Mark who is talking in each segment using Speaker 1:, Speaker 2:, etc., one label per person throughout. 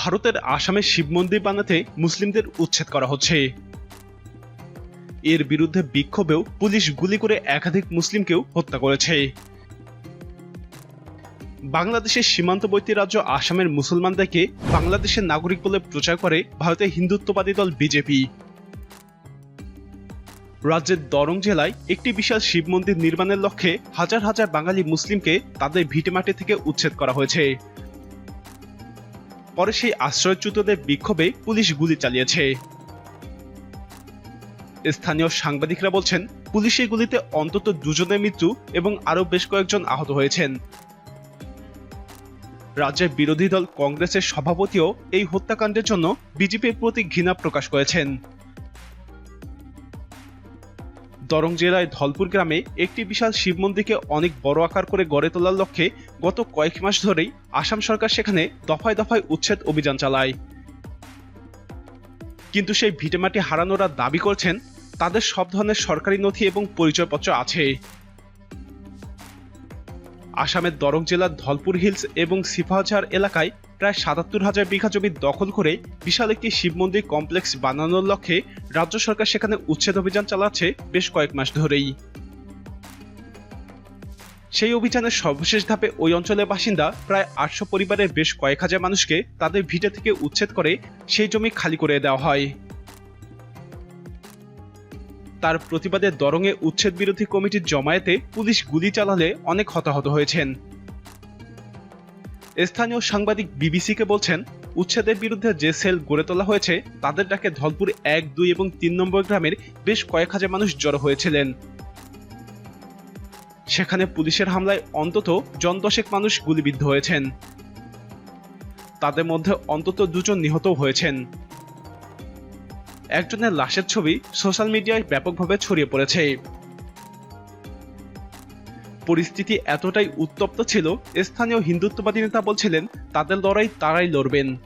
Speaker 1: ভারতের আসামে শিব মন্দির বানাতে মুসলিমদের উচ্ছেদ করা হচ্ছে। এর বিরুদ্ধে বিক্ষোভেও পুলিশ গুলি করে একাধিক মুসলিমকেও হত্যা করেছে। বাংলাদেশের সীমান্তবর্তী রাজ্য আসামের মুসলমানদেরকে বাংলাদেশের নাগরিক বলে প্রচার করে ভারতের হিন্দুত্ববাদী দল বিজেপি। রাজ্যের দরং জেলায় একটি বিশাল শিব মন্দির নির্মাণের লক্ষ্যে হাজার হাজার বাঙালি মুসলিমকে তাদের ভিটেমাটি থেকে উচ্ছেদ করা হয়েছে। পরে সেই আশ্রয়চ্যুতদের বিক্ষোভে পুলিশ গুলি চালিয়েছে। স্থানীয় সাংবাদিকরা বলছেন, পুলিশ এই গুলিতে অন্তত দুজনের মৃত্যু এবং আরও বেশ কয়েকজন আহত হয়েছেন। রাজ্যের বিরোধী দল কংগ্রেসের সভাপতিও এই হত্যাকাণ্ডের জন্য বিজেপির প্রতি ঘৃণা প্রকাশ করেছেন। দরং জেলায় ধলপুর গ্রামে একটি বিশাল শিব মন্দিরকে অনেক বড় আকার করে গড়ে তোলার লক্ষ্যে গত কয়েক মাস ধরেই আসাম সরকার সেখানে দফায় দফায় উচ্ছেদ অভিযান চালায়। কিন্তু সেই ভিটেমাটি হারানোরা দাবি করছেন, তাদের সব ধরনের সরকারি নথি এবং পরিচয়পত্র আছে। আসামের দরং জেলার ধলপুর হিলস এবং সিফাহাজার এলাকায় প্রায় সাতাত্তর হাজার বিঘা জমি দখল করে বিশাল একটি শিব মন্দির কমপ্লেক্স বানানোর লক্ষ্যে রাজ্য সরকার সেখানে উচ্ছেদ অভিযান চালাচ্ছে বেশ কয়েক মাস ধরেই। সেই অভিযানের সর্বশেষ ধাপে ওই অঞ্চলের বাসিন্দা প্রায় আটশো পরিবারের বেশ কয়েক হাজার মানুষকে তাদের ভিটে থেকে উচ্ছেদ করে সেই জমি খালি করে দেওয়া হয়। তার প্রতিবাদে দরঙে উচ্ছেদ বিরোধী কমিটির জমায়েতে পুলিশ গুলি চালালে অনেক হতাহত হয়েছেন। স্থানীয় সাংবাদিক বিবিসিকে বলছেন, উচ্ছেদের বিরুদ্ধে যে সেল গড়ে তোলা হয়েছে, তাদের ডাকে ধলপুর এক, দুই এবং তিন নম্বর গ্রামের বেশ কয়েক হাজার মানুষ জড়ো হয়েছিলেন। সেখানে পুলিশের হামলায় অন্তত জন দশেক মানুষ গুলিবিদ্ধ হয়েছেন। তাদের মধ্যে অন্তত দুজন নিহতও হয়েছেন। একজনের লাশের ছবি সোশ্যাল মিডিয়ায় ব্যাপকভাবে ছড়িয়ে পড়েছে। পরিস্থিতি এতটাই উত্তপ্ত ছিল, স্থানীয় হিন্দুত্ববাদী নেতা বলছিলেন, তাদের লড়াই তারাই লড়বেন।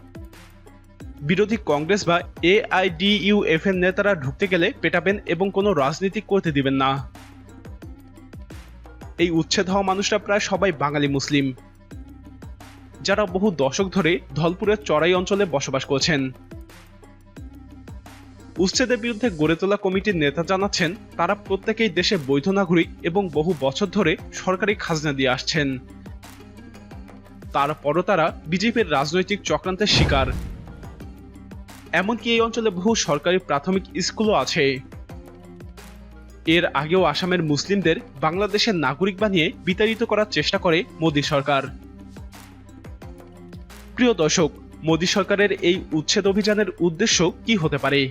Speaker 1: বিরোধী কংগ্রেস বা এআইডিইউএফ এর নেতারা ঢুকতে গেলে পেটাবেন এবং কোনো রাজনীতি করতে দিবেন না। এই উচ্ছেদ হওয়া মানুষরা প্রায় সবাই বাঙালি মুসলিম, যারা বহু দশক ধরে ধলপুরের চড়াই অঞ্চলে বসবাস করছেন। উচ্ছেদের বিরুদ্ধে গড়ে তোলা কমিটির নেতা জানাচ্ছেন, তারা প্রত্যেকেই দেশে বৈধ নাগরিক এবং বহু বছর ধরে সরকারি খাজনা দিয়ে আসছেন। তারপরও তারা বিজেপির রাজনৈতিক চক্রান্তের শিকার। এমনকি এই অঞ্চলে বহু সরকারি প্রাথমিক স্কুলও আছে। এর আগেও আসামের মুসলিমদের বাংলাদেশের নাগরিক বানিয়ে বিতাড়িত করার চেষ্টা করে মোদী সরকার। প্রিয় দর্শক, মোদী সরকারের এই উচ্ছেদ অভিযানের উদ্দেশ্য কি হতে পারে?